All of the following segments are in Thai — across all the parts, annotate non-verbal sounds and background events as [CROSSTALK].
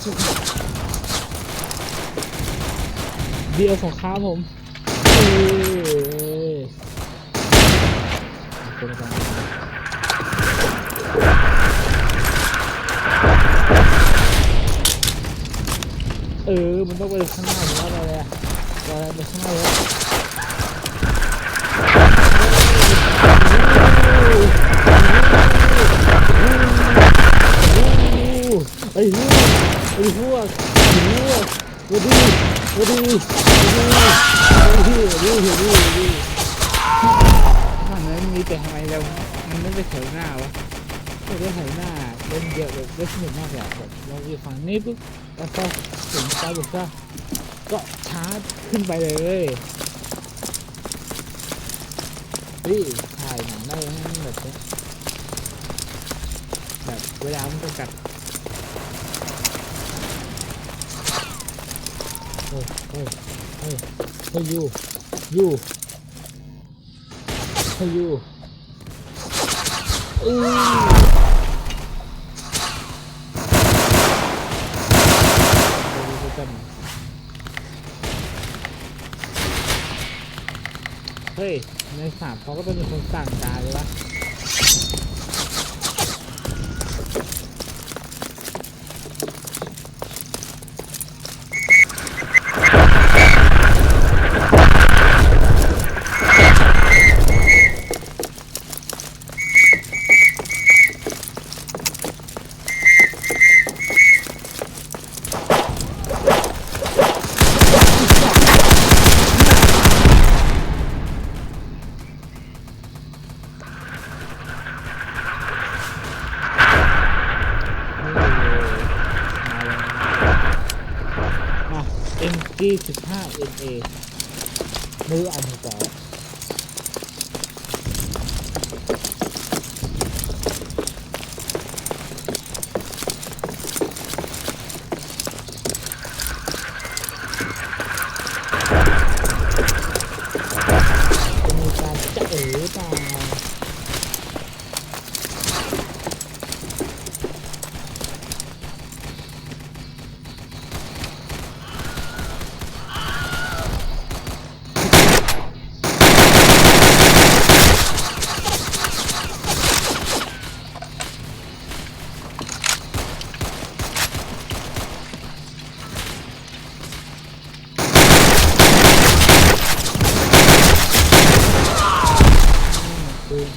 เดียวของข้าผมเอ้ยเป็นเออ มันต้องไปข้างหน้าอยู่แล้วอะไรอะอะไรไปข้างหน้าแล้วไอ้ ไอ้พวกไอ้พวกวัดีวัดีวัดีวัดีวัดีวัดีวัดีทางนั้นมีแต่ทำไมเรามันไม่ไปแถวหน้าวะไม่ได้แถวหน้าเล่นเยอะแบบเล่นสนุกมากเลยอะแบบเราอยู่ฝั่งนี้ปุ๊บแล้วก็ถึงซ้าบุกซ้ายก็ชาร์จขึ้นไปเลยเฮ้ยถ่ายหนังได้แบบนี้แบบเวลามันจำกัด เฮ้ยเฮ้ยเฮ้ยเฮ้ยยูยูเฮ้ยยูอือดูดูกันเฮ้ย ในสามเขาก็ต้องมีคนสั่งการเลยวะ 25 MA มืออันสองจะมีการจะเอ๋อเปล่า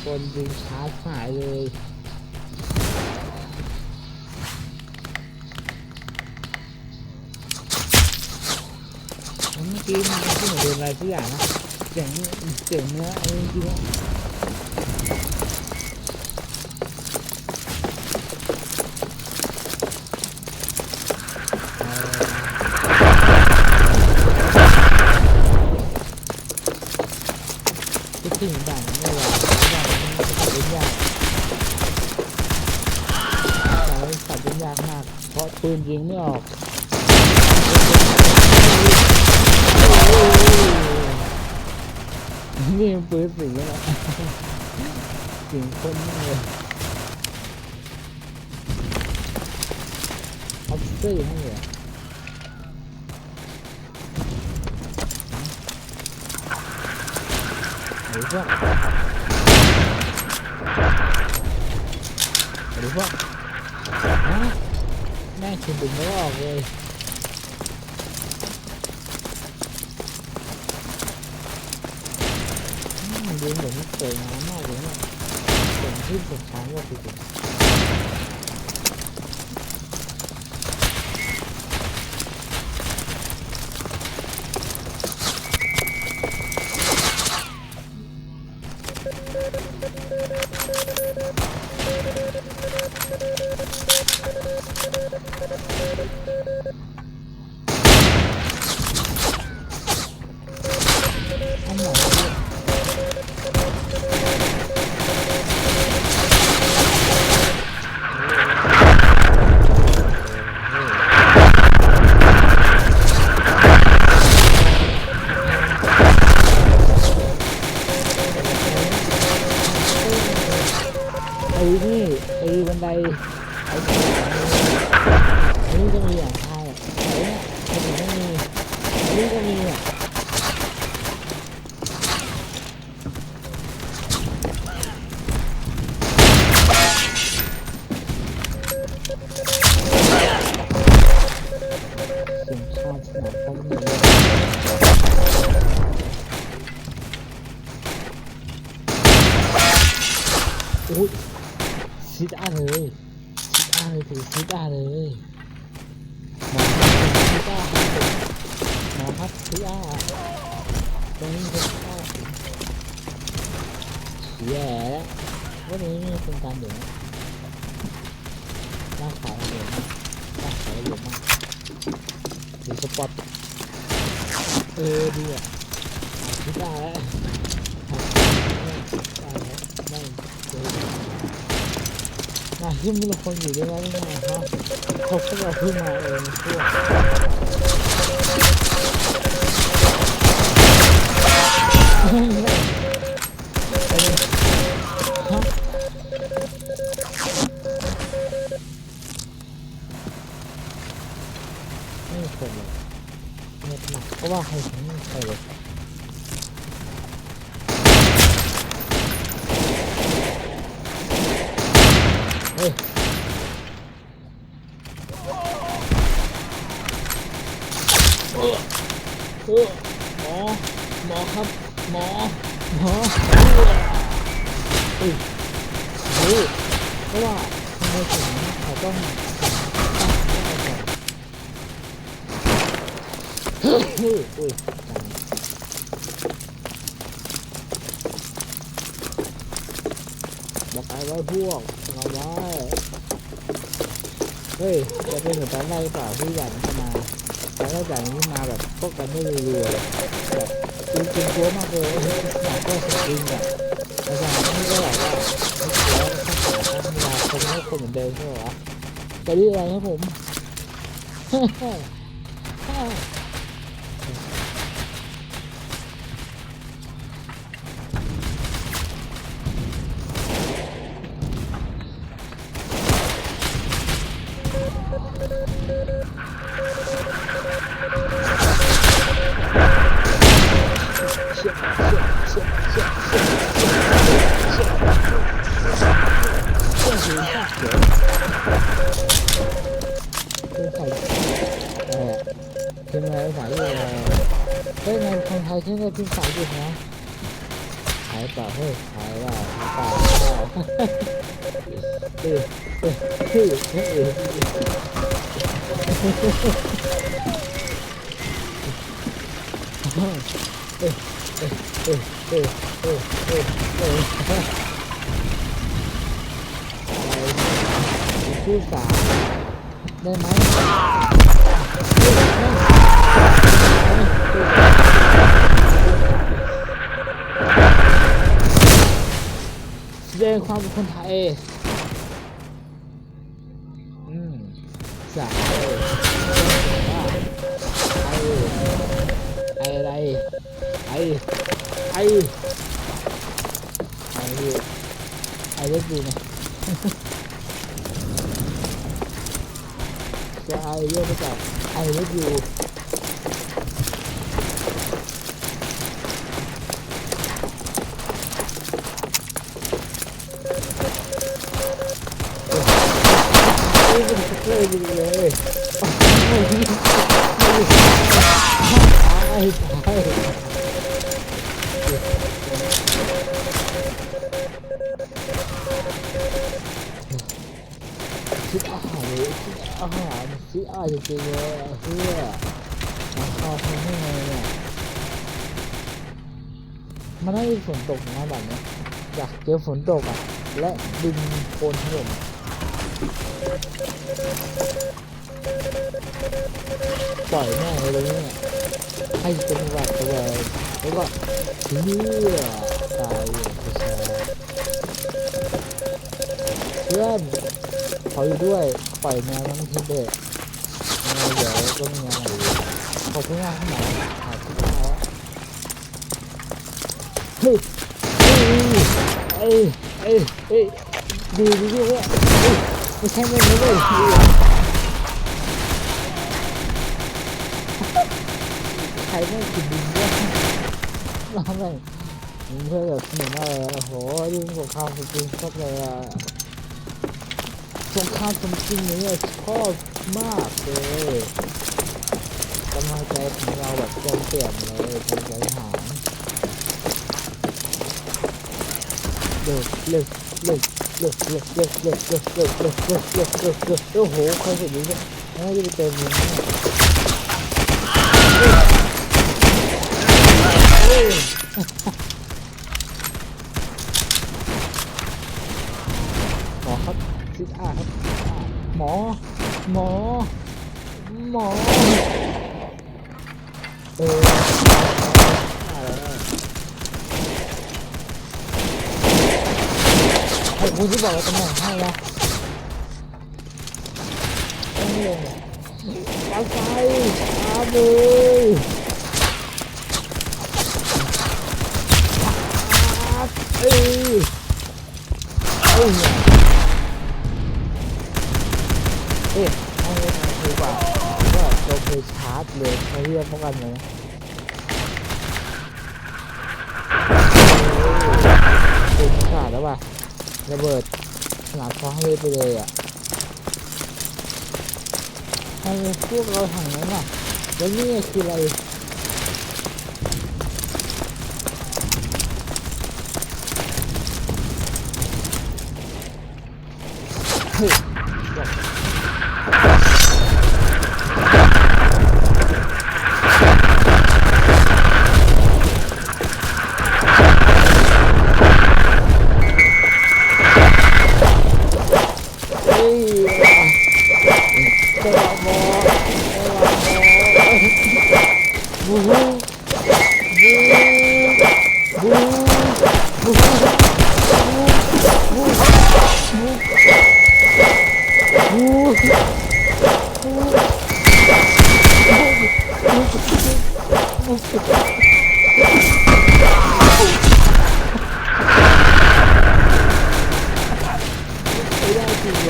ปืนกลยิงชาร์จหายเลยเมื่อกี้มันที่เหมือนโดนอะไรสักอย่างนะเสียงเสียงเนื้อไอ้จริงๆอะก็ที่เหมือนด่ ด่นนั้นมันขับเล่นยากแต่ว่าขับเล่นยากมาก เพราะปืนยิงไม่ออกนี่มันปืนสีแล้วล่ะสีคนมากเลยออฟเซอร์ให้เลยหรือว่า หรือว่าฮะแม่ชิมบุ๋มไม่ออกเลยอืมดูเหมือนสวยงามมากเลยเนี่ยผมที่ผมช้างว่าคือ อุ้ยชิดอาเลยชิดอาเลยถึงชิดอาเลยมองชิดอามางครับชิดอาตรงนี้เป็นอาแย่วันนี้เป็นการเดี๋ยวนะลากขาวเดี๋ยวนะลากขาวเดี๋ยมาก ปอตเออดีอะซิดอาแล้วได้แล้วไม่เจอมาที่มีคนอยู่ด้วยนะนี่นะครับเขาพวกเราเพิ่งมาเองพวกไม่คนเลยเงียบมา กเพราะว่าใครถึงไม่มีใครเลยเฮ้ยเออเออหมอหมอครับหมอหมอเฮ้ยเฮ้ยเพราะว่าทำไมถึงเขาต้อง อุ้ยบอกไอ้ไว้พวกเราไว้เฮ้ย จะเป็นเหมือนตอนแรกหรือเปล่าที่หยันจะมาตอนแรกอย่างนี้มาแบบพวกกันไม่รัวๆเลยแบบจริงจริงกลัวมากเลยหนักก็สกิงอะแล้วจากนี้ก็แบบว่าไม่กลัวข้าวขาข้าวเวลาคนไม่คนเหมือนเดิมใช่ไหมวะจะเรีอะไรครับผมคือใส่ chứ phải à, thì mà phải là cái này không thấy chứ nó tin phải gì hả phải bảo thôi phải là phải bảo ừ ừ ừ ừ ừ เออเออเออเออเอออะไรพูดสามได้ไหมแสดงความเป็นคนไทยอืมสามไอไออะไรไอ ai ai biết ai biết gì này. [LAUGHS] Cho ai biết tất cả. Ai biết gì [LAUGHS] Ai, ai, ai. อาหารคิดอาหารจริงๆเลยเพื่อราคาแพงยังไงเนี่ยมันน่าจะฝนตกนะแบบนี้อยากเจอฝนตกอะ และดินโคนถล่มปล่อยแม่งเลยเนี่ยให้เป็นหวัดตัวเลยแล้วก็เหี้ยตายอย่างเพื่อน ขออยู่ด้วย ปล่อยแมวน้องทิ้งเด็กแมวเดี๋ยวก็มีงานอยู่ขอบคุณมากที่ไหนหาที่มาแล้วเฮ้ยเฮ้ยเอ้ยเอ้ยเอ้ยดีดีดีเว้ยไม่ใช่ไม่ไม่เลยใครไม่กินดินเนี่ยเราไม่มึงเพื่อแบบสนุกมากเลยโอ้โหยิ่งสงครามจริงๆชอบเลยอะ สงครามจริงเนี่ยชอบมากเลยกำลังใจของเราแบบเต็มเปี่ยมเลยเป็นใจหายเร็วเร็วเร็วเร็วเร็วเร็วเร็วเร็วเร็วเร็วเร็วเร็วเร็วเร็วโอ้โหใครเห็นอย่างนี้น่าจะไปเติมเงินแน่หมอ ครับซิอาครับ หมอ หมอ หมอ เอออะไรนะให้คุณที่บอกว่าตำแหน่งให้นะต้องเรียนเนี่ยกาไฟอาเลยอาเอ้ยเอ้ย เลยมาเรียกป้องกันเลยคุณขาดแล้วว่ะระเบิดสนามฟ้าให้ไปเลยอะให้พวกเราถังนั้นอะแล้วนี่คืออะไรเฮ้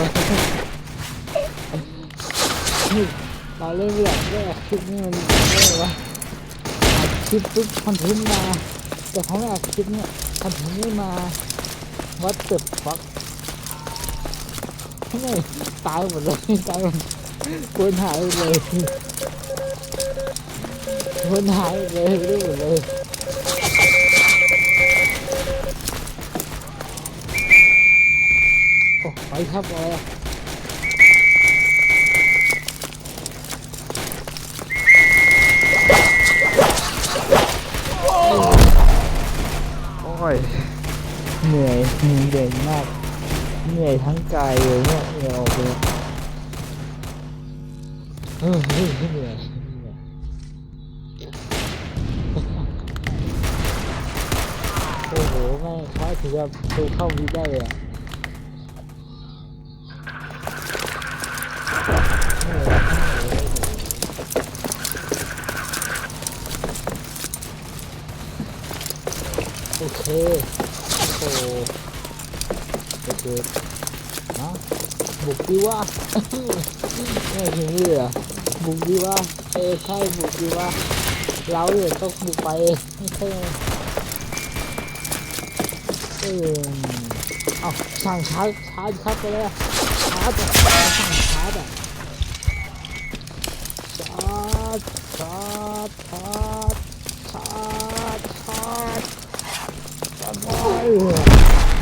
วะเราเล่นไม่อยากคลิปนี้มันอะไรวะอัดคลิปปุ๊บคอนเทนต์มาแต่เขาไม่อัดคลิปเนี่ยคอนเทนต์ไม่มาวัดเติบฟักทำไมตายหมดเลยตายหมดคนหายเลยคนหายเลยไม่ได้หมดเลย โอ้ไปครับอะไรอะโอ้ย เหนื่อยเหนื่อยมาก เหนื่อยทั้งกายเลยเนี่ยเหนื่อยออกเลยเฮ้ยเหนื่อยเหนื่อยโอ้โหแม่งคล้ายถึงจะดูเข้าวิได้เลยอะ ดีว่าไม่ถึงเหรอบุกดีว่าเออใช่บุกดีว่าเราเนี่ยต้องบุกไปไม่ใช่เออเอาสั่งชาร์จชาร์จครับไปเลยชาร์จสั่งชาร์จอะชาร์จชาร์จชาร์จชาร์จชาร์จชาร์จไปจี